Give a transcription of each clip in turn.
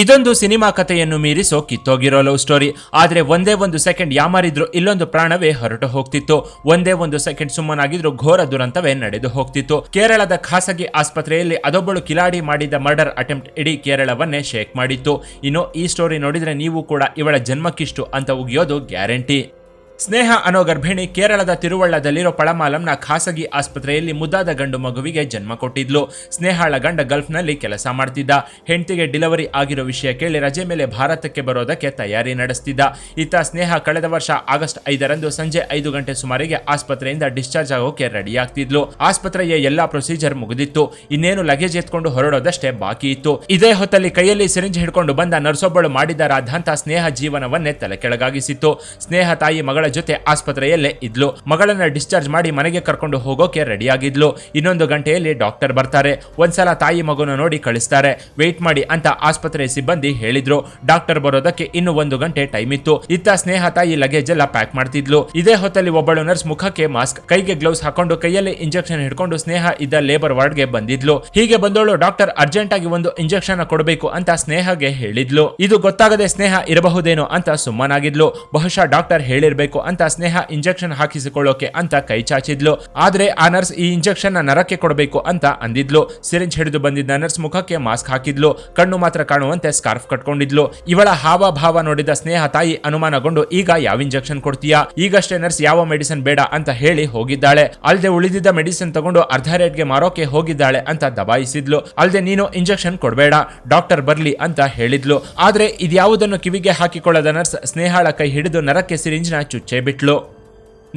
ಇದೊಂದು ಸಿನಿಮಾ ಕಥೆಯನ್ನು ಮೀರಿಸೋ ಕಿತ್ತೋಗಿರೋ love story ಆದರೆ ಒಂದೇ ಒಂದು ಸೆಕೆಂಡ್ ಯಾಮಾರಿದ್ರು ಇಲ್ಲೊಂದು ಪ್ರಾಣವೇ ಹೊರಟು ಹೋಗ್ತಿತ್ತು. ಒಂದೇ ಒಂದು ಸೆಕೆಂಡ್ ಸುಮ್ಮನಾಗಿದ್ರು ಘೋರ ದುರಂತವೇ ನಡೆದು ಹೋಗ್ತಿತ್ತು. ಕೇರಳದ ಖಾಸಗಿ ಆಸ್ಪತ್ರೆಯಲ್ಲಿ ಅದೊಬ್ಬಳು ಕಿಲಾಡಿ ಮಾಡಿದ ಮರ್ಡರ್ ಅಟೆಂಪ್ಟ್ ಇಡೀ ಕೇರಳವನ್ನೇ ಶೇಕ್ ಮಾಡಿತ್ತು. ಇನ್ನು ಈ ಸ್ಟೋರಿ ನೋಡಿದ್ರೆ ನೀವು ಕೂಡ ಇವಳ ಜನ್ಮಕ್ಕಿಷ್ಟು ಅಂತ ಉಗಿಯೋದು ಗ್ಯಾರಂಟಿ ಸ್ನೇಹ ಅನ್ನೋ ಗರ್ಭಿಣಿ ಕೇರಳದ ತಿರುವಳ್ಳದಲ್ಲಿರೋ ಪಳಮಾಲಂನ ಖಾಸಗಿ ಆಸ್ಪತ್ರೆಯಲ್ಲಿ ಮುದ್ದಾದ ಗಂಡು ಮಗುವಿಗೆ ಜನ್ಮ ಕೊಟ್ಟಿದ್ಲು. ಸ್ನೇಹಾಳ ಗಂಡ ಗಲ್ಫ್ನಲ್ಲಿ ಕೆಲಸ ಮಾಡ್ತಿದ್ದ. ಹೆಂಡತಿಗೆ ಡಿಲಿವರಿ ಆಗಿರೋ ವಿಷಯ ಕೇಳಿ ರಜೆ ಮೇಲೆ ಭಾರತಕ್ಕೆ ಬರೋದಕ್ಕೆ ತಯಾರಿ ನಡೆಸ್ತಿದ್ದ. ಇತ್ತ ಸ್ನೇಹ ಕಳೆದ ವರ್ಷ ಆಗಸ್ಟ್ ಐದರಂದು ಸಂಜೆ ಐದು ಗಂಟೆ ಸುಮಾರಿಗೆ ಆಸ್ಪತ್ರೆಯಿಂದ ಡಿಸ್ಚಾರ್ಜ್ ಆಗೋಕೆ ರೆಡಿ ಆಗ್ತಿದ್ಲು. ಆಸ್ಪತ್ರೆಯ ಎಲ್ಲಾ ಪ್ರೊಸೀಜರ್ ಮುಗಿದಿತ್ತು. ಇನ್ನೇನು ಲಗೇಜ್ ಎತ್ಕೊಂಡು ಹೊರಡೋದಷ್ಟೇ ಬಾಕಿ ಇತ್ತು. ಇದೇ ಹೊತ್ತಲ್ಲಿ ಕೈಯಲ್ಲಿ ಸಿರಿಂಜ್ ಹಿಡ್ಕೊಂಡು ಬಂದ ನರ್ಸೊಬ್ಬಳು ಮಾಡಿದ ರಾಧಾಂತ ಸ್ನೇಹ ಜೀವನವನ್ನೇ ತಲೆ ಕೆಳಗಾಗಿಸಿತ್ತು. ಸ್ನೇಹ ತಾಯಿ ಮಗಳ ಜೊತೆ ಆಸ್ಪತ್ರೆಯಲ್ಲೇ ಇದ್ಲು. ಮಗಳನ್ನ ಡಿಸ್ಚಾರ್ಜ್ ಮಾಡಿ ಮನೆಗೆ ಕರ್ಕೊಂಡು ಹೋಗೋಕೆ ರೆಡಿಯಾಗಿದ್ಲು. ಇನ್ನೊಂದು ಗಂಟೆಯಲ್ಲಿ ಡಾಕ್ಟರ್ ಬರ್ತಾರೆ. ಒಂದ್ಸಲ ತಾಯಿ ಮಗುನ ನೋಡಿ ಕಳಿಸ್ತಾರೆ. ವೆಯ್ಟ್ ಮಾಡಿ ಅಂತ ಆಸ್ಪತ್ರೆ ಸಿಬ್ಬಂದಿ ಹೇಳಿದ್ರು. ಡಾಕ್ಟರ್ ಬರೋದಕ್ಕೆ ಇನ್ನು ಒಂದು ಗಂಟೆ ಟೈಮ್ ಇತ್ತು. ಇತ್ತ ಸ್ನೇಹ ತಾಯಿ ಲಗೇಜ್ ಎಲ್ಲ ಪ್ಯಾಕ್ ಮಾಡ್ತಿದ್ಲು. ಇದೇ ಹೊತ್ತಲ್ಲಿ ಒಬ್ಬಳು ನರ್ಸ್ ಮುಖಕ್ಕೆ ಮಾಸ್ಕ್ ಕೈಗೆ ಗ್ಲೌಸ್ ಹಾಕೊಂಡು ಕೈಯಲ್ಲಿ ಇಂಜೆಕ್ಷನ್ ಹಿಡ್ಕೊಂಡು ಸ್ನೇಹ ಇದ್ದ ಲೇಬರ್ ವಾರ್ಡ್ಗೆ ಬಂದಿದ್ಲು. ಹೀಗೆ ಬಂದೋಳು ಡಾಕ್ಟರ್ ಅರ್ಜೆಂಟ್ ಆಗಿ ಒಂದು ಇಂಜೆಕ್ಷನ್ ಕೊಡಬೇಕು ಅಂತ ಸ್ನೇಹಗೆ ಹೇಳಿದ್ಲು. ಇದು ಗೊತ್ತಾಗದೆ ಸ್ನೇಹ ಇರಬಹುದೇನೋ ಅಂತ ಸುಮ್ಮನಾಗಿದ್ಲು. ಬಹುಶಃ ಡಾಕ್ಟರ್ ಹೇಳಿರ್ಬೇಕು ಅಂತ ಸ್ನೇಹ ಇಂಜೆಕ್ಷನ್ ಹಾಕಿಸಿಕೊಳ್ಳೋಕೆ ಅಂತ ಕೈ ಚಾಚಿದ್ಲು. ಆದ್ರೆ ಆ ನರ್ಸ್ ಈ ಇಂಜೆಕ್ಷನ್ನ ನರಕ್ಕೆ ಕೊಡಬೇಕು ಅಂತ ಅಂದಿದ್ಲು. ಸಿರಿಂಜ್ ಹಿಡಿದು ಬಂದಿದ್ದ ನರ್ಸ್ ಮುಖಕ್ಕೆ ಮಾಸ್ಕ್ ಹಾಕಿದ್ಲು. ಕಣ್ಣು ಮಾತ್ರ ಕಾಣುವಂತೆ ಸ್ಕಾರ್ಫ್ ಕಟ್ಕೊಂಡಿದ್ಲು. ಇವಳ ಹಾವಭಾವ ನೋಡಿದ ಸ್ನೇಹ ತಾಯಿ ಅನುಮಾನಗೊಂಡು, ಈಗ ಯಾವ ಇಂಜೆಕ್ಷನ್ ಕೊಡ್ತೀಯಾ? ಈಗಷ್ಟೇ ನರ್ಸ್ ಯಾವ ಮೆಡಿಸಿನ್ ಬೇಡ ಅಂತ ಹೇಳಿ ಹೋಗಿದ್ದಾಳೆ. ಅಲ್ದೆ ಉಳಿದಿದ್ದ ಮೆಡಿಸಿನ್ ತಗೊಂಡು ಅರ್ಧ ರೇಟ್ಗೆ ಮಾರೋಕೆ ಹೋಗಿದ್ದಾಳೆ ಅಂತ ದಬಾಯಿಸಿದ್ಲು. ಅಲ್ದೆ ನೀನು ಇಂಜೆಕ್ಷನ್ ಕೊಡಬೇಡ ಡಾಕ್ಟರ್ ಬರ್ಲಿ ಅಂತ ಹೇಳಿದ್ಲು. ಆದ್ರೆ ಇದ್ಯಾವುದನ್ನು ಕಿವಿಗೆ ಹಾಕಿಕೊಳ್ಳದ ನರ್ಸ್ ಸ್ನೇಹಾಳ ಕೈ ಹಿಡಿದು ನರಕ್ಕೆ ಸಿರಿಂಜ್ನ ಚುಚ್ಚೇ Chevy Club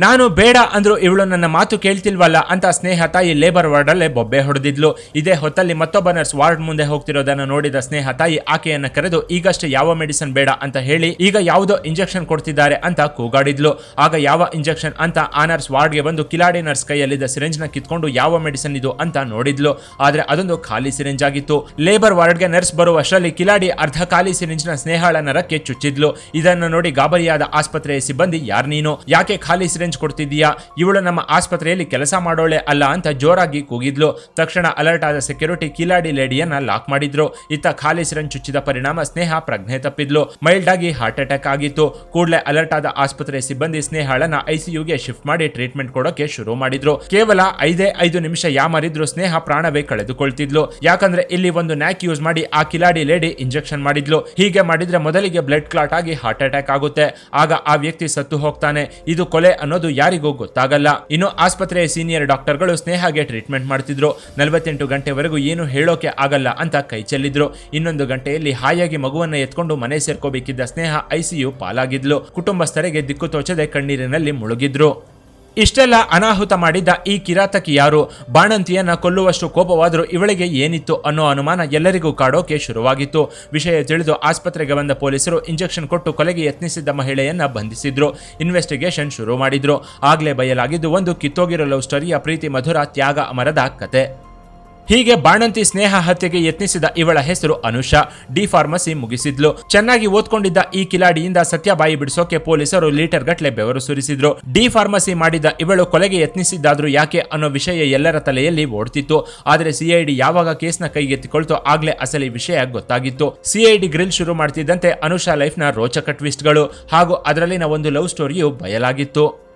ನಾನು ಬೇಡ ಅಂದ್ರು ಇವಳು ನನ್ನ ಮಾತು ಕೇಳ್ತಿಲ್ವಲ್ಲ ಅಂತ ಸ್ನೇಹ ತಾಯಿ ಲೇಬರ್ ವಾರ್ಡ್ ಅಲ್ಲೇ ಬೊಬ್ಬೆ ಹೊಡೆದಿದ್ಲು. ಇದೇ ಹೊತ್ತಲ್ಲಿ ಮತ್ತೊಬ್ಬ ನರ್ಸ್ ವಾರ್ಡ್ ಮುಂದೆ ಹೋಗ್ತಿರೋದನ್ನ ನೋಡಿದ ಸ್ನೇಹ ತಾಯಿ ಆಕೆಯನ್ನ ಕರೆದು, ಈಗಷ್ಟೇ ಯಾವ ಮೆಡಿಸಿನ್ ಬೇಡ ಅಂತ ಹೇಳಿ, ಈಗ ಯಾವುದೋ ಇಂಜೆಕ್ಷನ್ ಕೊಡ್ತಿದ್ದಾರೆ ಅಂತ ಕೂಗಾಡಿದ್ಲು. ಆಗ ಯಾವ ಇಂಜೆಕ್ಷನ್ ಅಂತ ಆ ನರ್ಸ್ ವಾರ್ಡ್ಗೆ ಬಂದು ಕಿಲಾಡಿ ನರ್ಸ್ ಕೈಯಲ್ಲಿದ್ದ ಸಿರೆಂಜ್ನ ಕಿತ್ಕೊಂಡು ಯಾವ ಮೆಡಿಸಿನ್ ಇದು ಅಂತ ನೋಡಿದ್ಲು. ಆದ್ರೆ ಅದೊಂದು ಖಾಲಿ ಸಿರಿಂಜ್ ಆಗಿತ್ತು. ಲೇಬರ್ ವಾರ್ಡ್ಗೆ ನರ್ಸ್ ಬರುವಷ್ಟರಲ್ಲಿ ಕಿಲಾಡಿ ಅರ್ಧ ಖಾಲಿ ಸಿರಿಂಜ್ನ ಸ್ನೇಹಾಳ ನರಕ್ಕೆ ಚುಚ್ಚಿದ್ಲು. ಇದನ್ನು ನೋಡಿ ಗಾಬರಿಯಾದ ಆಸ್ಪತ್ರೆಯ ಸಿಬ್ಬಂದಿ, ಯಾರ್ ನೀನು? ಯಾಕೆ ಖಾಲಿ ಸಿರಿಂಜ್ ಕೊಡ್ತಿದ್ದೀಯಾ? ಇವಳು ನಮ್ಮ ಆಸ್ಪತ್ರೆಯಲ್ಲಿ ಕೆಲಸ ಮಾಡೋಳೆ ಅಲ್ಲ ಅಂತ ಜೋರಾಗಿ ಕೂಗಿದ್ಲು. ತಕ್ಷಣ ಅಲರ್ಟ್ ಆದ ಸೆಕ್ಯೂರಿಟಿ ಕಿಲಾಡಿ ಲೇಡಿಯನ್ನ ಲಾಕ್ ಮಾಡಿದ್ರು. ಇತ್ತ ಖಾಲಿ ಸಿರನ್ ಚುಚ್ಚಿದ ಪರಿಣಾಮ ಸ್ನೇಹ ಪ್ರಜ್ಞೆ ತಪ್ಪಿದ್ಲು. ಮೈಲ್ಡ್ ಆಗಿ ಹಾರ್ಟ್ ಅಟ್ಯಾಕ್ ಆಗಿತ್ತು. ಕೂಡಲೇ ಅಲರ್ಟ್ ಆದ ಆಸ್ಪತ್ರೆ ಸಿಬ್ಬಂದಿ ಸ್ನೇಹಾಳನ್ನ ಐಸಿಯುಗೆ ಶಿಫ್ಟ್ ಮಾಡಿ ಟ್ರೀಟ್ಮೆಂಟ್ ಕೊಡೋಕೆ ಶುರು ಮಾಡಿದ್ರು. ಕೇವಲ ಐದೇ ಐದು ನಿಮಿಷ ಯಾಮರಿದ್ರು ಸ್ನೇಹ ಪ್ರಾಣವೇ ಕಳೆದುಕೊಳ್ತಿದ್ಲು. ಯಾಕಂದ್ರೆ ಇಲ್ಲಿ ಒಂದು ನ್ಯಾಕ್ ಯೂಸ್ ಮಾಡಿ ಆ ಕಿಲಾಡಿ ಲೇಡಿ ಇಂಜೆಕ್ಷನ್ ಮಾಡಿದ್ಲು. ಹೀಗೆ ಮಾಡಿದ್ರೆ ಮೊದಲಿಗೆ ಬ್ಲಡ್ ಕ್ಲಾಟ್ ಆಗಿ ಹಾರ್ಟ್ ಅಟ್ಯಾಕ್ ಆಗುತ್ತೆ. ಆಗ ಆ ವ್ಯಕ್ತಿ ಸತ್ತು ಹೋಗ್ತಾನೆ. ಇದು ಕೊಲೆ ಅನ್ನೋದು ಯಾರಿಗೂ ಗೊತ್ತಾಗಲ್ಲ. ಇನ್ನು ಆಸ್ಪತ್ರೆಯ ಸೀನಿಯರ್ ಡಾಕ್ಟರ್ಗಳು ಸ್ನೇಹಗೆ ಟ್ರೀಟ್ಮೆಂಟ್ ಮಾಡ್ತಿದ್ರು. ನಲವತ್ತೆಂಟು ಗಂಟೆವರೆಗೂ ಏನು ಹೇಳೋಕೆ ಆಗಲ್ಲ ಅಂತ ಕೈ ಚೆಲ್ಲಿದ್ರು. ಇನ್ನೊಂದು ಗಂಟೆಯಲ್ಲಿ ಹಾಯಾಗಿ ಮಗುವನ್ನ ಎತ್ಕೊಂಡು ಮನೆ ಸೇರ್ಕೋಬೇಕಿದ್ದ ಸ್ನೇಹ ಐಸಿಯು ಪಾಲಾಗಿದ್ಲು. ಕುಟುಂಬಸ್ಥರಿಗೆ ದಿಕ್ಕು ತೋಚದೆ ಕಣ್ಣೀರಿನಲ್ಲಿ ಮುಳುಗಿದ್ರು. ಇಷ್ಟೆಲ್ಲ ಅನಾಹುತ ಮಾಡಿದ್ದ ಈ ಕಿರಾತಕಿ ಯಾರು? ಬಾಣಂತಿಯನ್ನ ಕೊಲ್ಲುವಷ್ಟು ಕೋಪವಾದರೂ ಇವಳಿಗೆ ಏನಿತ್ತು ಅನ್ನೋ ಅನುಮಾನ ಎಲ್ಲರಿಗೂ ಕಾಡೋಕೆ ಶುರುವಾಗಿತ್ತು. ವಿಷಯ ತಿಳಿದು ಆಸ್ಪತ್ರೆಗೆ ಬಂದ ಪೊಲೀಸರು ಇಂಜೆಕ್ಷನ್ ಕೊಟ್ಟು ಕೊಲೆಗೆ ಯತ್ನಿಸಿದ್ದ ಮಹಿಳೆಯನ್ನ ಬಂಧಿಸಿದ್ರು. ಇನ್ವೆಸ್ಟಿಗೇಷನ್ ಶುರು ಮಾಡಿದ್ರು. ಆಗ್ಲೇ ಬಯಲಾಗಿದ್ದು ಒಂದು ಕಿತ್ತೋಗಿರೋ ಲವ್ ಸ್ಟೋರಿಯ ಪ್ರೀತಿ ಮಧುರ ತ್ಯಾಗ ಅಮರದ ಕತೆ. ಹೀಗೆ ಬಾಣಂತಿ ಸ್ನೇಹ ಹತ್ಯೆಗೆ ಯತ್ನಿಸಿದ ಇವಳ ಹೆಸರು ಅನುಷಾ. D pharmacy ಮುಗಿಸಿದ್ಲು. ಚೆನ್ನಾಗಿ ಓದ್ಕೊಂಡಿದ್ದ ಈ ಕಿಲಾಡಿಯಿಂದ ಸತ್ಯ ಬಾಯಿ ಬಿಡಿಸೋಕೆ ಪೊಲೀಸರು ಲೀಟರ್ ಗಟ್ಲೆ ಬೆವರು ಸುರಿಸಿದ್ರು. ಡಿ ಫಾರ್ಮಸಿ ಮಾಡಿದ್ದ ಇವಳು ಕೊಲೆಗೆ ಯತ್ನಿಸಿದ್ದಾದ್ರೂ ಯಾಕೆ ಅನ್ನೋ ವಿಷಯ ಎಲ್ಲರ ತಲೆಯಲ್ಲಿ ಓಡ್ತಿತ್ತು. ಆದರೆ ಸಿಐಡಿ ಯಾವಾಗ ಕೇಸ್ನ ಕೈಗೆತ್ತಿಕೊಳ್ತೋ ಆಗ್ಲೇ ಅಸಲಿ ವಿಷಯ ಗೊತ್ತಾಗಿತ್ತು. ಸಿಐಡಿ ಗ್ರಿಲ್ ಶುರು ಮಾಡ್ತಿದ್ದಂತೆ ಅನುಷಾ ಲೈಫ್ನ ರೋಚಕ ಟ್ವಿಸ್ಟ್ಗಳು ಹಾಗೂ ಅದರಲ್ಲಿನ ಒಂದು ಲವ್ ಸ್ಟೋರಿಯು ಬಯಲಾಗಿತ್ತು.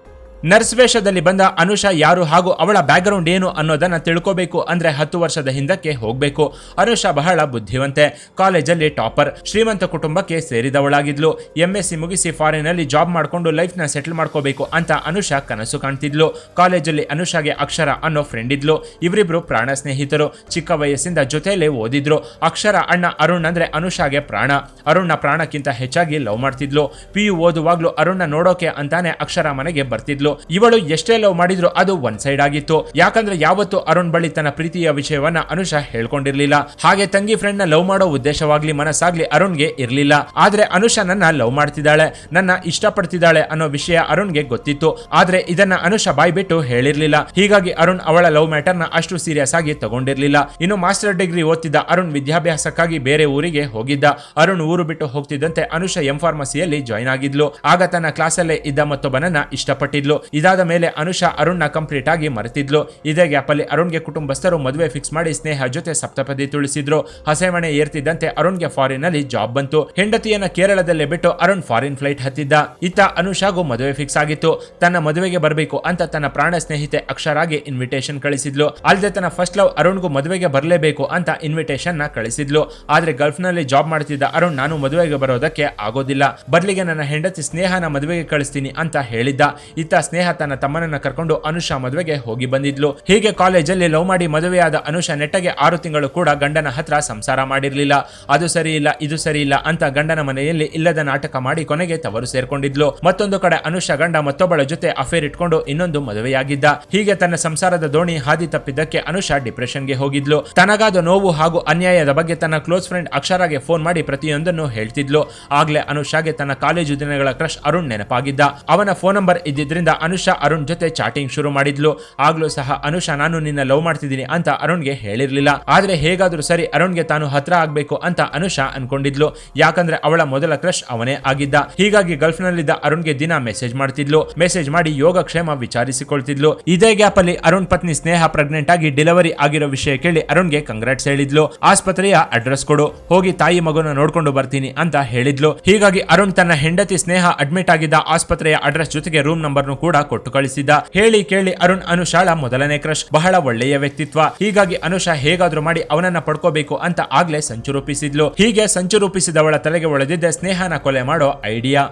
ನರ್ಸ್ ವೇಷದಲ್ಲಿ ಬಂದ ಅನುಷಾ ಯಾರು ಹಾಗೂ ಅವಳ ಬ್ಯಾಕ್ಗ್ರೌಂಡ್ ಏನು ಅನ್ನೋದನ್ನ ತಿಳ್ಕೋಬೇಕು ಅಂದ್ರೆ ಹತ್ತು ವರ್ಷದ ಹಿಂದಕ್ಕೆ ಹೋಗಬೇಕು. ಅನುಷಾ ಬಹಳ ಬುದ್ಧಿವಂತೆ, ಕಾಲೇಜಲ್ಲಿ ಟಾಪರ್. ಶ್ರೀಮಂತ ಕುಟುಂಬಕ್ಕೆ ಸೇರಿದವಳಾಗಿದ್ಲು. ಎಂ ಎಸ್ ಸಿ ಮುಗಿಸಿ ಜಾಬ್ ಜಾಬ್ ಲೈಫ್ನ ಸೆಟಲ್ ಮಾಡ್ಕೋಬೇಕು ಅಂತ ಅನುಷಾ ಕನಸು ಕಾಣ್ತಿದ್ಲು. ಕಾಲೇಜಲ್ಲಿ ಅನುಷಾಗೆ ಅಕ್ಷರ ಅನ್ನೋ ಫ್ರೆಂಡ್ ಇದ್ಲು. ಇವರಿಬ್ರು ಪ್ರಾಣ ಸ್ನೇಹಿತರು. ಚಿಕ್ಕ ವಯಸ್ಸಿಂದ ಜೊತೆಯಲ್ಲೇ ಓದಿದ್ರು. ಅಕ್ಷರ ಅಣ್ಣ ಅರುಣ್ ಅಂದ್ರೆ ಅನುಷಾಗೆ ಪ್ರಾಣ. ಅರುಣ್ನ ಪ್ರಾಣಕ್ಕಿಂತ ಹೆಚ್ಚಾಗಿ ಲವ್ ಮಾಡ್ತಿದ್ಲು. ಪಿ ಯು ಓದುವಾಗ್ಲೂ ಅರುಣ್ನ ನೋಡೋಕೆ ಅಂತಾನೆ ಅಕ್ಷರ ಮನೆಗೆ ಬರ್ತಿದ್ಲು. ಇವಳು ಎಷ್ಟೇ ಲವ್ ಮಾಡಿದ್ರು ಅದು ಒನ್ ಸೈಡ್ ಆಗಿತ್ತು. ಯಾಕಂದ್ರೆ ಯಾವತ್ತು ಅರುಣ್ ಬಳಿ ತನ್ನ ಪ್ರೀತಿಯ ವಿಷಯವನ್ನ ಅನುಷಾ ಹೇಳ್ಕೊಂಡಿರ್ಲಿಲ್ಲ. ಹಾಗೆ ತಂಗಿ ಫ್ರೆಂಡ್ನ ಲವ್ ಮಾಡೋ ಉದ್ದೇಶವಾಗ್ಲಿ ಮನಸ್ಸಾಗ್ಲಿ ಅರುಣ್ಗೆ ಇರ್ಲಿಲ್ಲ. ಆದ್ರೆ ಅನುಷಾ ನನ್ನ ಲವ್ ಮಾಡ್ತಿದ್ದಾಳೆ, ನನ್ನ ಇಷ್ಟಪಡ್ತಿದ್ದಾಳೆ ಅನ್ನೋ ವಿಷಯ ಅರುಣ್ಗೆ ಗೊತ್ತಿತ್ತು. ಆದ್ರೆ ಇದನ್ನ ಅನುಷಾ ಬಾಯ್ ಬಿಟ್ಟು ಹೇಳಿರ್ಲಿಲ್ಲ. ಹೀಗಾಗಿ ಅರುಣ್ ಅವಳ ಲವ್ ಮ್ಯಾಟರ್ನ ಅಷ್ಟು ಸೀರಿಯಸ್ ಆಗಿ ತಗೊಂಡಿರ್ಲಿಲ್ಲ. ಇನ್ನು ಮಾಸ್ಟರ್ ಡಿಗ್ರಿ ಓದ್ತಿದ್ದ ಅರುಣ್ ವಿದ್ಯಾಭ್ಯಾಸಕ್ಕಾಗಿ ಬೇರೆ ಊರಿಗೆ ಹೋಗಿದ್ದ. ಅರುಣ್ ಊರು ಬಿಟ್ಟು ಹೋಗ್ತಿದ್ದಂತೆ ಅನುಷಾ ಎಂ ಫಾರ್ಮಸಿಯಲ್ಲಿ ಜಾಯ್ನ್ ಆಗಿದ್ಲು. ಆಗ ತನ್ನ ಕ್ಲಾಸಲ್ಲೇ ಇದ್ದ ಮತ್ತೊಬ್ಬನನ್ನ ಇಷ್ಟಪಟ್ಟಿದ್ಲು. ಇದಾದ ಮೇಲೆ ಅನುಷಾ ಅರುಣ್ನ ಕಂಪ್ಲೀಟ್ ಆಗಿ ಮರೆತಿದ್ಲು. ಇದೇ ಗ್ಯಾಪ್ ಅಲ್ಲಿ ಅರುಣ್ಗೆ ಕುಟುಂಬಸ್ಥರು ಮದುವೆ ಫಿಕ್ಸ್ ಮಾಡಿ ಸ್ನೇಹ ಜೊತೆ ಸಪ್ತಪದಿ ತುಳಿಸಿದ್ರು. ಹಸೆಮಣೆ ಏರ್ತಿದ್ದಂತೆ ಅರುಣ್ಗೆ ಫಾರಿನ್ ಅಲ್ಲಿ ಜಾಬ್ ಬಂತು. ಹೆಂಡತಿಯನ್ನ ಕೇರಳದಲ್ಲೇ ಬಿಟ್ಟು ಅರುಣ್ ಫಾರಿನ್ ಫ್ಲೈಟ್ ಹತ್ತಿದ್ದ. ಇತ್ತ ಅನುಷಾಗೂ ಮದುವೆ ಫಿಕ್ಸ್ ಆಗಿತ್ತು. ತನ್ನ ಮದುವೆಗೆ ಬರಬೇಕು ಅಂತ ತನ್ನ ಪ್ರಾಣ ಸ್ನೇಹಿತೆ ಅಕ್ಷರಾಗೆ ಇನ್ವಿಟೇಷನ್ ಕಳಿಸಿದ್ಲು. ಅಲ್ಲದೆ ತನ್ನ ಫಸ್ಟ್ ಲವ್ ಅರುಣ್ಗೂ ಮದುವೆಗೆ ಬರಲೇಬೇಕು ಅಂತ ಇನ್ವಿಟೇಷನ್ನ ಕಳಿಸಿದ್ಲು. ಆದ್ರೆ ಗಲ್ಫ್ನಲ್ಲಿ ಜಾಬ್ ಮಾಡ್ತಿದ್ದ ಅರುಣ್, ನಾನು ಮದುವೆಗೆ ಬರೋದಕ್ಕೆ ಆಗೋದಿಲ್ಲ. ಬದಲಿಗೆ ನನ್ನ ಹೆಂಡತಿ ಸ್ನೇಹನ ಮದುವೆಗೆ ಕಳಿಸ್ತೀನಿ ಅಂತ ಹೇಳಿದ್ದ. ಇತ್ತ ಸ್ನೇಹ ತನ್ನ ತಮ್ಮನನ್ನ ಕರ್ಕೊಂಡು ಅನುಷಾ ಮದುವೆಗೆ ಹೋಗಿ ಬಂದಿದ್ಲು. ಹೀಗೆ ಕಾಲೇಜಲ್ಲಿ ಲವ್ ಮಾಡಿ ಮದುವೆಯಾದ ಅನುಷಾ ನೆಟ್ಟಗೆ ಆರು ತಿಂಗಳು ಕೂಡ ಗಂಡನ ಹತ್ರ ಸಂಸಾರ ಮಾಡಿರಲಿಲ್ಲ. ಅದು ಸರಿ ಇಲ್ಲ, ಇದು ಸರಿ ಇಲ್ಲ ಅಂತ ಗಂಡನ ಮನೆಯಲ್ಲಿ ಇಲ್ಲದ ನಾಟಕ ಮಾಡಿ ಕೊನೆಗೆ ತವರು ಸೇರ್ಕೊಂಡಿದ್ಲು. ಮತ್ತೊಂದು ಕಡೆ ಅನುಷಾ ಗಂಡ ಮತ್ತೊಬ್ಬಳ ಜೊತೆ ಅಫೇರ್ ಇಟ್ಕೊಂಡು ಇನ್ನೊಂದು ಮದುವೆಯಾಗಿದ್ದ. ಹೀಗೆ ತನ್ನ ಸಂಸಾರದ ದೋಣಿ ಹಾದಿ ತಪ್ಪಿದ್ದಕ್ಕೆ ಅನುಷಾ ಡಿಪ್ರೆಷನ್ಗೆ ಹೋಗಿದ್ಲು. ತನಗಾದ ನೋವು ಹಾಗೂ ಅನ್ಯಾಯದ ಬಗ್ಗೆ ತನ್ನ ಕ್ಲೋಸ್ ಫ್ರೆಂಡ್ ಅಕ್ಷರಾಗೆ ಫೋನ್ ಮಾಡಿ ಪ್ರತಿಯೊಂದನ್ನು ಹೇಳ್ತಿದ್ಲು. ಆಗ್ಲೇ ಅನುಷಾಗೆ ತನ್ನ ಕಾಲೇಜು ದಿನಗಳ ಕ್ರಶ್ ಅರುಣ್ ನೆನಪಾಗಿದ್ದ. ಅವನ ಫೋನ್ ನಂಬರ್ ಇದ್ದಿದ್ರಿಂದ ಅನುಷಾ ಅರುಣ್ ಜೊತೆ ಚಾಟಿಂಗ್ ಶುರು ಮಾಡಿದ್ಲು. ಆಗ್ಲೂ ಸಹ, ಅನುಷಾ, ನಾನು ನಿನ್ನ ಲವ್ ಮಾಡ್ತಿದ್ದೀನಿ ಅಂತ ಅರುಣ್ಗೆ ಹೇಳಿರ್ಲಿಲ್ಲ. ಆದ್ರೆ ಹೇಗಾದ್ರೂ ಸರಿ, ಅರುಣ್ಗೆ ತಾನು ಹತ್ರ ಆಗ್ಬೇಕು ಅಂತ ಅನುಷಾ ಅನ್ಕೊಂಡಿದ್ಲು. ಯಾಕಂದ್ರೆ ಅವಳ ಮೊದಲ ಕ್ರಶ್ ಅವನೇ ಆಗಿದ್ದ. ಹೀಗಾಗಿ ಗಲ್ಫ್ ನಲ್ಲಿದ್ದ ಅರುಣ್ಗೆ ದಿನ ಮೆಸೇಜ್ ಮಾಡ್ತಿದ್ಲು. ಮೆಸೇಜ್ ಮಾಡಿ ಯೋಗ ಕ್ಷೇಮ ವಿಚಾರಿಸಿಕೊಳ್ತಿದ್ಲು. ಇದೇ ಗ್ಯಾಪ್ ಅಲ್ಲಿ ಅರುಣ್ ಪತ್ನಿ ಸ್ನೇಹ ಪ್ರೆಗ್ನೆಂಟ್ ಆಗಿ ಡೆಲಿವರಿ ಆಗಿರೋ ವಿಷಯ ಕೇಳಿ ಅರುಣ್ಗೆ ಕಂಗ್ರಾಟ್ಸ್ ಹೇಳಿದ್ಲು. ಆಸ್ಪತ್ರೆಯ ಅಡ್ರೆಸ್ ಕೊಡು. ಹೋಗಿ ತಾಯಿ ಮಗುನ ನೋಡ್ಕೊಂಡು ಬರ್ತೀನಿ ಅಂತ ಹೇಳಿದ್ಲು. ಹೀಗಾಗಿ ಅರುಣ್ ತನ್ನ ಹೆಂಡತಿ ಸ್ನೇಹ ಅಡ್ಮಿಟ್ ಆಗಿದ್ದ ಆಸ್ಪತ್ರೆಯ ಅಡ್ರೆಸ್ ಜೊತೆಗೆ ರೂಮ್ ನಂಬರ್ನು ಕೂಡ ಕೊಟ್ಟು ಕಳಿಸಿದ್ದ ಹೇಳಿ ಕೇಳಿ ಅರುಣ್ ಅನುಷಾಳ ಮೊದಲನೇ ಕ್ರಶ್ ಬಹಳ ಒಳ್ಳೆಯ ವ್ಯಕ್ತಿತ್ವ. ಹೀಗಾಗಿ ಅನುಷಾ ಹೇಗಾದ್ರೂ ಮಾಡಿ ಅವನನ್ನ ಪಡ್ಕೋಬೇಕು ಅಂತ ಆಗ್ಲೇ ಸಂಚು ರೂಪಿಸಿದ್ಲು. ಹೀಗೆ ಸಂಚು ರೂಪಿಸಿದವಳ ತಲೆಗೆ ಒಳದಿದ್ದ ಸ್ನೇಹನ ಕೊಲೆ ಮಾಡೋ ಐಡಿಯಾ.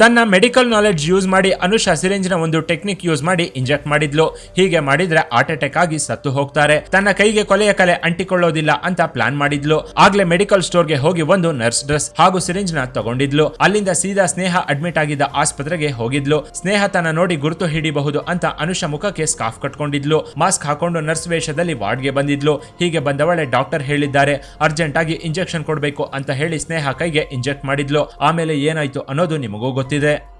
ತನ್ನ ಮೆಡಿಕಲ್ ನಾಲೆಡ್ಜ್ ಯೂಸ್ ಮಾಡಿ ಅನುಷಾ ಸಿರಿಂಜ್ನ ಒಂದು ಟೆಕ್ನಿಕ್ ಯೂಸ್ ಮಾಡಿ ಇಂಜೆಕ್ಟ್ ಮಾಡಿದ್ಲು. ಹೀಗೆ ಮಾಡಿದ್ರೆ ಹಾರ್ಟ್ ಅಟ್ಯಾಕ್ ಆಗಿ ಸತ್ತು ಹೋಗ್ತಾರೆ. ತನ್ನ ಕೈಗೆ ಕೊಲೆಯ ಕಲೆ ಅಂಟಿಕೊಳ್ಳೋದಿಲ್ಲ ಅಂತ ಪ್ಲಾನ್ ಮಾಡಿದ್ಲು. ಆಗ್ಲೇ ಮೆಡಿಕಲ್ ಸ್ಟೋರ್ಗೆ ಹೋಗಿ ಒಂದು ನರ್ಸ್ ಡ್ರೆಸ್ ಹಾಗೂ ಸಿರಿಂಜ್ನ ತಗೊಂಡಿದ್ಲು. ಅಲ್ಲಿಂದ ಸೀದಾ ಸ್ನೇಹ ಅಡ್ಮಿಟ್ ಆಗಿದ್ದ ಆಸ್ಪತ್ರೆಗೆ ಹೋಗಿದ್ಲು. ಸ್ನೇಹ ತನ್ನ ನೋಡಿ ಗುರುತು ಹಿಡಿಬಹುದು ಅಂತ ಅನುಷಾ ಮುಖಕ್ಕೆ ಸ್ಕಾಫ್ ಕಟ್ಕೊಂಡಿದ್ಲು. ಮಾಸ್ಕ್ ಹಾಕೊಂಡು ನರ್ಸ್ ವೇಷದಲ್ಲಿ ವಾರ್ಡ್ಗೆ ಬಂದಿದ್ಲು. ಹೀಗೆ ಬಂದವಳೆ ಡಾಕ್ಟರ್ ಹೇಳಿದ್ದಾರೆ. ಅರ್ಜೆಂಟ್ ಆಗಿ ಇಂಜೆಕ್ಷನ್ ಕೊಡಬೇಕು ಅಂತ ಹೇಳಿ ಸ್ನೇಹ ಕೈಗೆ ಇಂಜೆಕ್ಟ್ ಮಾಡಿದ್ಲು. ಆಮೇಲೆ ಏನಾಯ್ತು ಅನ್ನೋದು ನಿಮಗೂ とい、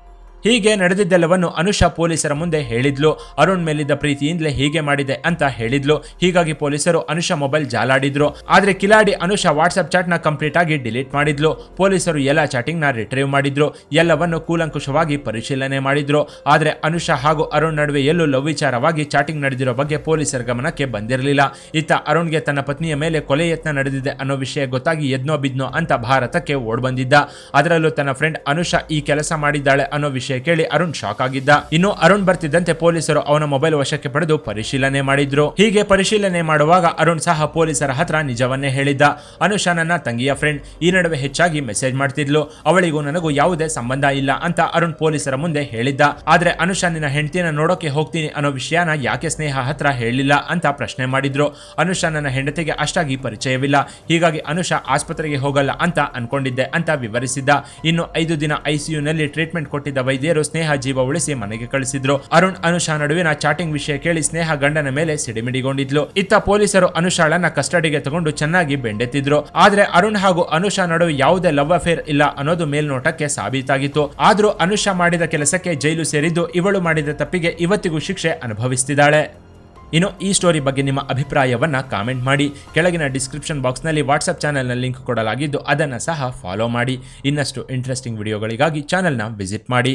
ಹೀಗೆ ನಡೆದಿದ್ದೆಲ್ಲವನ್ನು ಅನುಷಾ ಪೊಲೀಸರ ಮುಂದೆ ಹೇಳಿದ್ಲು. ಅರುಣ್ ಮೇಲಿದ್ದ ಪ್ರೀತಿಯಿಂದಲೇ ಹೀಗೆ ಮಾಡಿದೆ ಅಂತ ಹೇಳಿದ್ಲು. ಹೀಗಾಗಿ ಪೊಲೀಸರು ಅನುಷಾ ಮೊಬೈಲ್ ಜಾಲಾಡಿದ್ರು. ಆದ್ರೆ ಕಿಲಾಡಿ ಅನುಷಾ ವಾಟ್ಸ್ಆಪ್ ಚಾಟ್ನ ಕಂಪ್ಲೀಟ್ ಆಗಿ ಡಿಲೀಟ್ ಮಾಡಿದ್ಲು. ಪೊಲೀಸರು ಎಲ್ಲ ಚಾಟಿಂಗ್ನ ರಿಟ್ರೀವ್ ಮಾಡಿದ್ರು. ಎಲ್ಲವನ್ನು ಕೂಲಂಕುಷವಾಗಿ ಪರಿಶೀಲನೆ ಮಾಡಿದ್ರು. ಆದ್ರೆ ಅನುಷಾ ಹಾಗೂ ಅರುಣ್ ನಡುವೆ ಎಲ್ಲೂ ಲವ್ ವಿಚಾರವಾಗಿ ಚಾಟಿಂಗ್ ನಡೆದಿರೋ ಬಗ್ಗೆ ಪೊಲೀಸರ ಗಮನಕ್ಕೆ ಬಂದಿರಲಿಲ್ಲ. ಇತ್ತ ಅರುಣ್ಗೆ ತನ್ನ ಪತ್ನಿಯ ಮೇಲೆ ಕೊಲೆ ಯತ್ನ ನಡೆದಿದೆ ಅನ್ನೋ ವಿಷಯ ಗೊತ್ತಾಗಿ ಎದ್ನೋ ಬಿದ್ನೋ ಅಂತ ಭಾರತಕ್ಕೆ ಓಡ್ ಬಂದಿದ್ದ ಅದರಲ್ಲೂ ತನ್ನ ಫ್ರೆಂಡ್ ಅನುಷಾ ಈ ಕೆಲಸ ಮಾಡಿದ್ದಾಳೆ ಅನ್ನೋ ವಿಷಯ ಕೇಳಿ ಅರುಣ್ ಶಾಕ್ ಆಗಿದ್ದ. ಇನ್ನು ಅರುಣ್ ಬರ್ತಿದ್ದಂತೆ ಪೊಲೀಸರು ಅವನ ಮೊಬೈಲ್ ವಶಕ್ಕೆ ಪಡೆದು ಪರಿಶೀಲನೆ ಮಾಡಿದ್ರು. ಹೀಗೆ ಪರಿಶೀಲನೆ ಮಾಡುವಾಗ ಅರುಣ್ ಸಹ ಪೊಲೀಸರ ಹತ್ರ ನಿಜವನ್ನೇ ಹೇಳಿದ್ದ. ಅನುಷಾ ನನ್ನ ತಂಗಿಯ ಫ್ರೆಂಡ್ ಈ ನಡುವೆ ಹೆಚ್ಚಾಗಿ ಮೆಸೇಜ್ ಮಾಡ್ತಿದ್ಲು. ಅವಳಿಗೂ ನನಗೂ ಯಾವುದೇ ಸಂಬಂಧ ಇಲ್ಲ ಅಂತ ಅರುಣ್ ಪೊಲೀಸರ ಮುಂದೆ ಹೇಳಿದ್ದ. ಆದ್ರೆ ಅನುಷಾ, ನಿನ್ನ ಹೆಂಡತಿನ ನೋಡೋಕೆ ಹೋಗ್ತೀನಿ ಅನ್ನೋ ವಿಷಯನ ಯಾಕೆ ಸ್ನೇಹ ಹತ್ರ ಹೇಳಿಲ್ಲ ಅಂತ ಪ್ರಶ್ನೆ ಮಾಡಿದ್ರು. ಅನುಷಾ, ನನ್ನ ಹೆಂಡತಿಗೆ ಅಷ್ಟಾಗಿ ಪರಿಚಯವಿಲ್ಲ. ಹೀಗಾಗಿ ಅನುಷಾ ಆಸ್ಪತ್ರೆಗೆ ಹೋಗಲ್ಲ ಅಂತ ಅನ್ಕೊಂಡಿದ್ದೆ ಅಂತ ವಿವರಿಸಿದ್ದ. ಇನ್ನು ಐದು ದಿನ ಐಸಿಯುನಲ್ಲಿ ಟ್ರೀಟ್ಮೆಂಟ್ ಕೊಟ್ಟಿದ್ದ ವೈದ್ಯರು ಸ್ನೇಹ ಜೀವ ಉಳಿಸಿ ಮನೆಗೆ ಕಳಿಸಿದ್ರು. ಅರುಣ್, ಅನುಷಾ ನಡುವಿನ ಚಾಟಿಂಗ್ ವಿಷಯ ಕೇಳಿ ಸ್ನೇಹ ಗಂಡನ ಮೇಲೆ ಸಿಡಿಮಿಡಿಗೊಂಡಿದ್ಲು. ಇತ್ತ ಪೊಲೀಸರು ಅನುಷಾಳನ್ನ ಕಸ್ಟಡಿಗೆ ತಗೊಂಡು ಚೆನ್ನಾಗಿ ಬೆಂಡೆತ್ತಿದ್ರು. ಆದ್ರೆ ಅರುಣ್ ಹಾಗೂ ಅನುಷಾ ನಡುವೆ ಯಾವುದೇ ಲವ್ ಅಫೇರ್ ಇಲ್ಲ ಅನ್ನೋದು ಮೇಲ್ನೋಟಕ್ಕೆ ಸಾಬೀತಾಗಿತ್ತು. ಆದ್ರೂ ಅನುಷಾ ಮಾಡಿದ ಕೆಲಸಕ್ಕೆ ಜೈಲು ಸೇರಿದ್ದು ಇವಳು ಮಾಡಿದ ತಪ್ಪಿಗೆ ಇವತ್ತಿಗೂ ಶಿಕ್ಷೆ ಅನುಭವಿಸ್ತಿದ್ದಾಳೆ. ಇನ್ನು ಈ ಸ್ಟೋರಿ ಬಗ್ಗೆ ನಿಮ್ಮ ಅಭಿಪ್ರಾಯವನ್ನ ಕಾಮೆಂಟ್ ಮಾಡಿ. ಕೆಳಗಿನ ಡಿಸ್ಕ್ರಿಪ್ಷನ್ ಬಾಕ್ಸ್ನಲ್ಲಿ ವಾಟ್ಸಪ್ ಚಾನೆಲ್ನ ಲಿಂಕ್ ಕೊಡಲಾಗಿದ್ದು ಅದನ್ನು ಸಹ ಫಾಲೋ ಮಾಡಿ. ಇನ್ನಷ್ಟು ಇಂಟ್ರೆಸ್ಟಿಂಗ್ ವಿಡಿಯೋಗಳಿಗಾಗಿ ಚಾನೆಲ್ನ ವಿಸಿಟ್ ಮಾಡಿ.